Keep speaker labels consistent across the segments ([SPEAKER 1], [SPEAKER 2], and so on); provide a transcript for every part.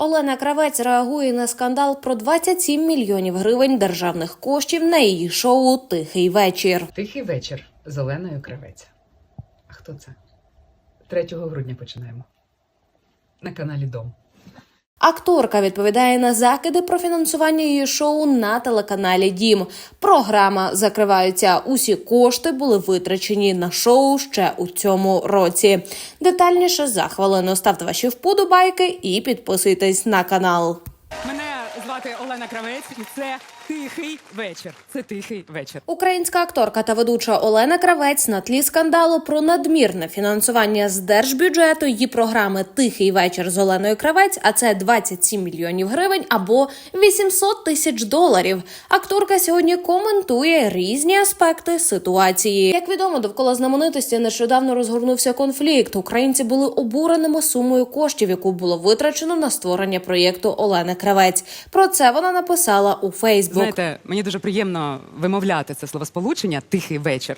[SPEAKER 1] Олена Кравець реагує на скандал про 27 мільйонів гривень державних коштів на її шоу Тихий вечір.
[SPEAKER 2] Тихий вечір з Оленою Кравець. А хто це? 3 грудня починаємо. На каналі Дом.
[SPEAKER 1] Акторка відповідає на закиди про фінансування її шоу на телеканалі Дім. Програма закривається. Усі кошти були витрачені на шоу ще у цьому році. Детальніше за хвилину ставте ваші вподобайки і підписуйтесь на канал.
[SPEAKER 3] Мене звати Олена Кравець, і це тихий вечір. Це тихий вечір.
[SPEAKER 1] Українська акторка та ведуча Олена Кравець на тлі скандалу про надмірне фінансування з держбюджету її програми Тихий вечір з Оленою Кравець, а це 27 мільйонів гривень або 800 тисяч доларів. Акторка сьогодні коментує різні аспекти ситуації. Як відомо, довкола знаменитості нещодавно розгорнувся конфлікт. Українці були обуреними сумою коштів, яку було витрачено на створення проєкту Олени Кравець. Про це вона написала у Фейсбук.
[SPEAKER 3] Знаєте, мені дуже приємно вимовляти це словосполучення тихий вечір.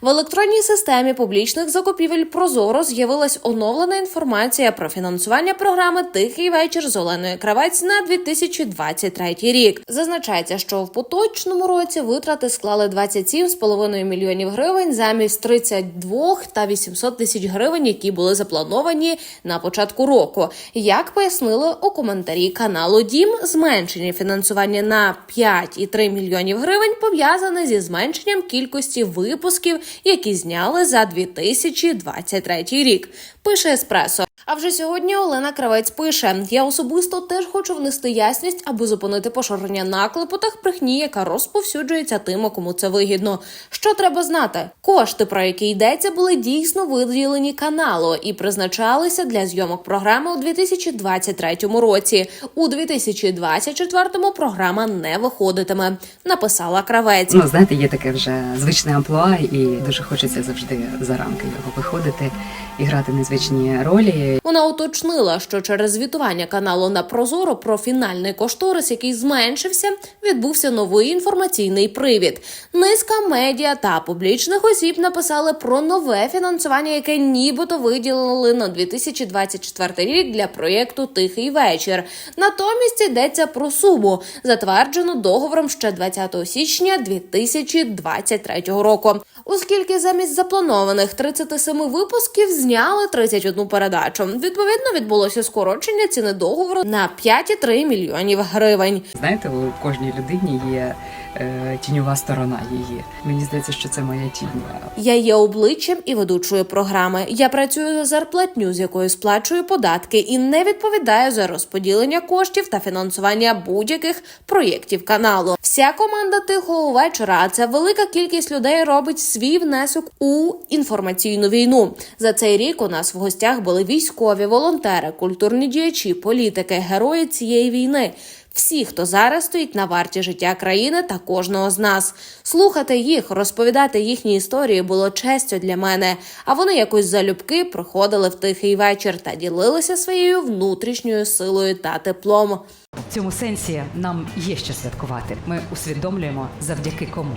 [SPEAKER 1] В електронній системі публічних закупівель Прозоро з'явилась оновлена інформація про фінансування програми Тихий вечір з Оленою Кравець на 2023 рік. Зазначається, що в поточному році витрати склали 27,5 мільйонів гривень замість 32 та 800 тисяч гривень, які були заплановані на початку року. Як пояснили у коментарі каналу Дім, зменшення фінансування на 5,3 мільйонів гривень пов'язане зі зменшенням кількості випусків, які зняли за 2023 рік. Пише Еспресо. А вже сьогодні Олена Кравець пише: Я особисто теж хочу внести ясність, аби зупинити поширення наклепу та брехні, яка розповсюджується тим, кому це вигідно. Що треба знати? Кошти, про які йдеться, були дійсно виділені каналу і призначалися для зйомок програми у 2023 році. У 2024 програма не виходитиме. Написала Кравець.
[SPEAKER 2] Ну, знаєте, є таке вже звичне амплуа, і дуже хочеться завжди за рамки його виходити і грати незвичні ролі.
[SPEAKER 1] Вона уточнила, що через звітування каналу на Прозоро про фінальний кошторис, який зменшився, відбувся новий інформаційний привід. Низка медіа та публічних осіб написали про нове фінансування, яке нібито виділили на 2024 рік для проєкту Тихий вечір. Натомість йдеться про суму, затверджену договором ще 20 січня 2023 року. Оскільки замість запланованих 37 випусків зняли 31 передачу. Відповідно, відбулося скорочення ціни договору на 5,3 мільйонів гривень.
[SPEAKER 2] Знаєте, у кожній людині є е, тіньова сторона її. Мені здається, що це моя тінь.
[SPEAKER 1] Я є обличчям і ведучою програми. Я працюю за зарплатню, з якою сплачую податки, і не відповідаю за розподілення коштів та фінансування будь-яких проєктів каналу. Вся команда тихого вечора, а це велика кількість людей робить свій внесок у інформаційну війну. За цей рік у нас в гостях були військові, волонтери, культурні діячі, політики, герої цієї війни. Всі, хто зараз стоїть на варті життя країни та кожного з нас, слухати їх, розповідати їхні історії було честю для мене. А вони якось залюбки проходили в тихий вечір та ділилися своєю внутрішньою силою та теплом.
[SPEAKER 4] В цьому сенсі нам є що святкувати. Ми усвідомлюємо завдяки кому.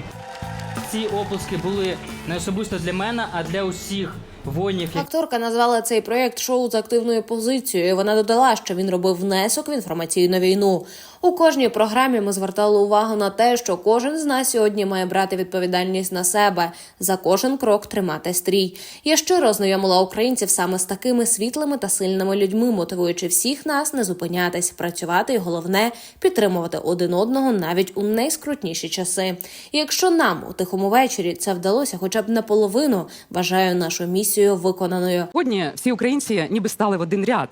[SPEAKER 5] Ці оплески були не особисто для мене, а для усіх воїнів,
[SPEAKER 1] Акторка назвала цей проєкт шоу з активною позицією. Вона додала, що він робив внесок в інформаційну війну. У кожній програмі ми звертали увагу на те, що кожен з нас сьогодні має брати відповідальність на себе за кожен крок тримати стрій. Я щиро знайомила українців саме з такими світлими та сильними людьми, мотивуючи всіх нас не зупинятись, працювати і головне підтримувати один одного навіть у найскрутніші часи. І якщо нам у тихому вечорі це вдалося, хоча б наполовину, вважаю нашу місію виконаною.
[SPEAKER 3] Сьогодні всі українці ніби стали в один ряд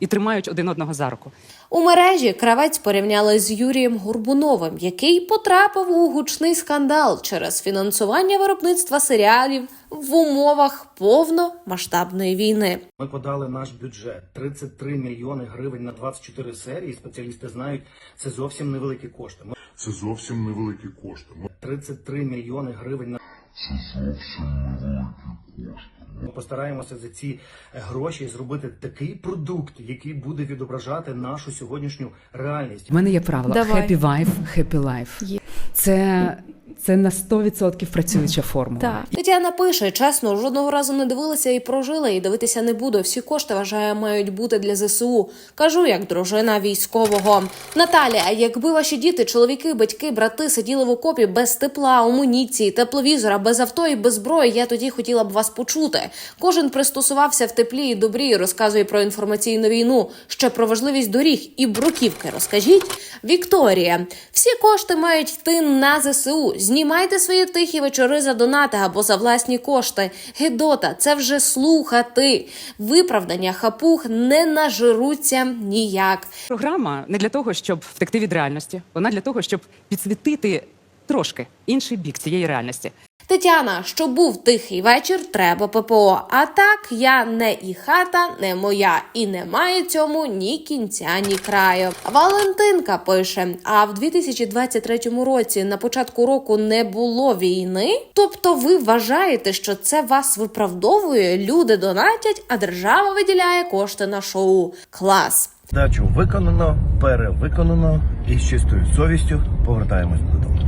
[SPEAKER 3] і тримають один одного за руку.
[SPEAKER 1] У мережі кравець порівняли з Юрієм Горбуновим, який потрапив у гучний скандал через фінансування виробництва серіалів в умовах повномасштабної війни.
[SPEAKER 6] Ми подали наш бюджет 33 мільйони гривень на 24 серії. Спеціалісти знають, це зовсім невеликі кошти. Ми
[SPEAKER 7] Це зовсім невеликі кошти. Ми
[SPEAKER 6] 33 мільйони гривень на
[SPEAKER 7] це зовсім невеликі кошти.
[SPEAKER 6] ми постараємося за ці е, гроші зробити такий продукт, який буде відображати нашу сьогоднішню реальність.
[SPEAKER 2] У мене є правило
[SPEAKER 8] Давай.
[SPEAKER 2] happy wife, happy life. Це, це на 100% працююча формула.
[SPEAKER 1] Так. Тетяна пише: чесно, жодного разу не дивилася і прожила, і дивитися не буду. Всі кошти вважаю, мають бути для ЗСУ. Кажу, як дружина військового. Наталя, якби ваші діти, чоловіки, батьки, брати сиділи в окопі без тепла, амуніції, тепловізора, без авто і без зброї, я тоді хотіла б вас почути. Кожен пристосувався в теплі і добрі, розказує про інформаційну війну, ще про важливість доріг і бруківки. Розкажіть. Вікторія, всі кошти мають йти на ЗСУ. Знімайте свої тихі вечори за донати або за власні кошти. Гедота, це вже слухати. Виправдання хапух не нажируться ніяк.
[SPEAKER 3] Програма не для того, щоб втекти від реальності. Вона для того, щоб підсвітити трошки інший бік цієї реальності.
[SPEAKER 1] Тетяна, що був тихий вечір, треба ППО. А так я не і хата, не моя, і немає цьому ні кінця, ні краю. Валентинка пише: а в 2023 році на початку року не було війни. Тобто, ви вважаєте, що це вас виправдовує? Люди донатять, а держава виділяє кошти на шоу. Клас.
[SPEAKER 8] Дачу виконано, перевиконано і з чистою совістю повертаємось додому.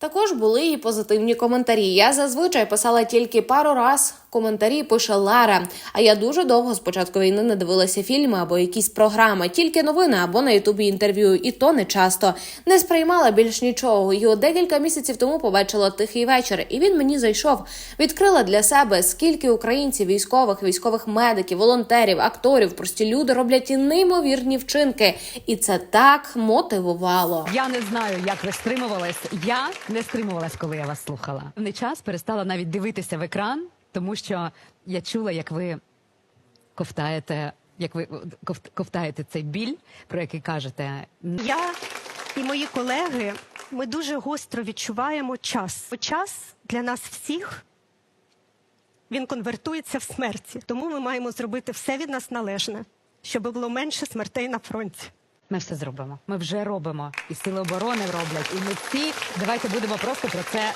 [SPEAKER 1] Також були і позитивні коментарі. Я зазвичай писала тільки пару раз. Коментарі пише Лара. А я дуже довго з початку війни не дивилася фільми або якісь програми, тільки новини або на Ютубі інтерв'ю, і то не часто. Не сприймала більш нічого. От декілька місяців тому побачила тихий вечір, і він мені зайшов. Відкрила для себе скільки українців, військових, військових медиків, волонтерів, акторів, прості люди роблять і неймовірні вчинки, і це так мотивувало.
[SPEAKER 4] Я не знаю, як ви стримувались. Я не стримувалась, коли я вас слухала. Не час перестала навіть дивитися в екран, тому що я чула, як ви ковтаєте, як ви ковт- ковтаєте цей біль, про який кажете.
[SPEAKER 9] Я і мої колеги ми дуже гостро відчуваємо час. Час для нас всіх він конвертується в смерті. Тому ми маємо зробити все від нас належне, щоб було менше смертей на фронті.
[SPEAKER 4] Ми все зробимо. Ми вже робимо. І сили оборони роблять. І ми всі давайте будемо просто про це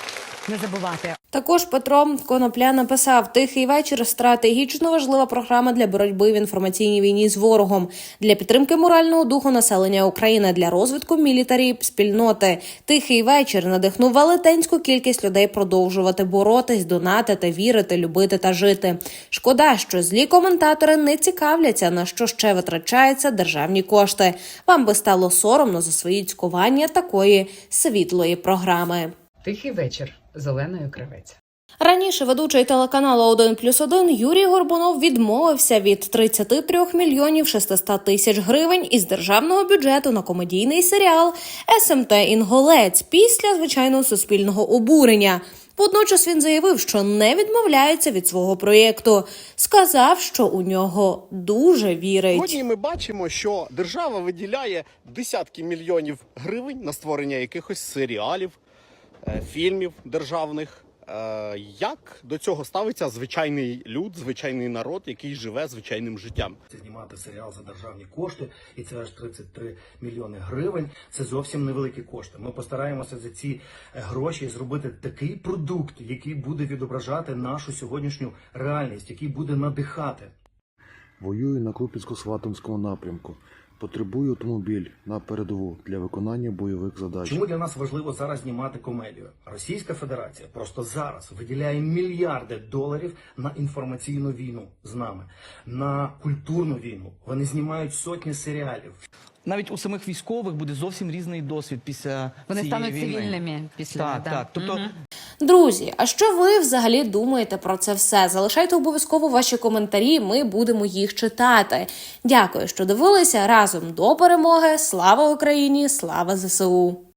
[SPEAKER 4] не забувати.
[SPEAKER 1] Також Петро Конопля написав: Тихий вечір стратегічно важлива програма для боротьби в інформаційній війні з ворогом, для підтримки морального духу населення України, для розвитку мілітарі спільноти. Тихий вечір надихнув велетенську кількість людей продовжувати боротись, донатити, вірити, любити та жити. Шкода, що злі коментатори не цікавляться на що ще витрачаються державні кошти. Вам би стало соромно за свої цькування такої світлої програми.
[SPEAKER 2] Тихий вечір з Оленою Кравець.
[SPEAKER 1] Раніше ведучий телеканалу 1 плюс 1 Юрій Горбунов відмовився від 33 мільйонів 600 тисяч гривень із державного бюджету на комедійний серіал СМТ Інголець після звичайного суспільного обурення. Водночас він заявив, що не відмовляється від свого проєкту. Сказав, що у нього дуже вірить.
[SPEAKER 10] Сьогодні ми бачимо, що держава виділяє десятки мільйонів гривень на створення якихось серіалів, фільмів державних. Е, Як до цього ставиться звичайний люд, звичайний народ, який живе звичайним життям?
[SPEAKER 6] Знімати серіал за державні кошти, і це аж 33 мільйони гривень. Це зовсім невеликі кошти. Ми постараємося за ці е, гроші зробити такий продукт, який буде відображати нашу сьогоднішню реальність, який буде надихати.
[SPEAKER 7] Воюю на Купінсько-Сватомському напрямку. Потребую автомобіль на передову для виконання бойових задач.
[SPEAKER 6] Чому для нас важливо зараз знімати комедію? Російська Федерація просто зараз виділяє мільярди доларів на інформаційну війну з нами, на культурну війну. Вони знімають сотні серіалів.
[SPEAKER 11] навіть у самих військових буде зовсім різний досвід після
[SPEAKER 4] Вони
[SPEAKER 11] цієї
[SPEAKER 4] стануть
[SPEAKER 11] війни.
[SPEAKER 4] цивільними після
[SPEAKER 11] Так,
[SPEAKER 4] да.
[SPEAKER 11] так. Тобто
[SPEAKER 1] Друзі, а що ви взагалі думаєте про це все? Залишайте обов'язково ваші коментарі. Ми будемо їх читати. Дякую, що дивилися разом до перемоги. Слава Україні! Слава ЗСУ!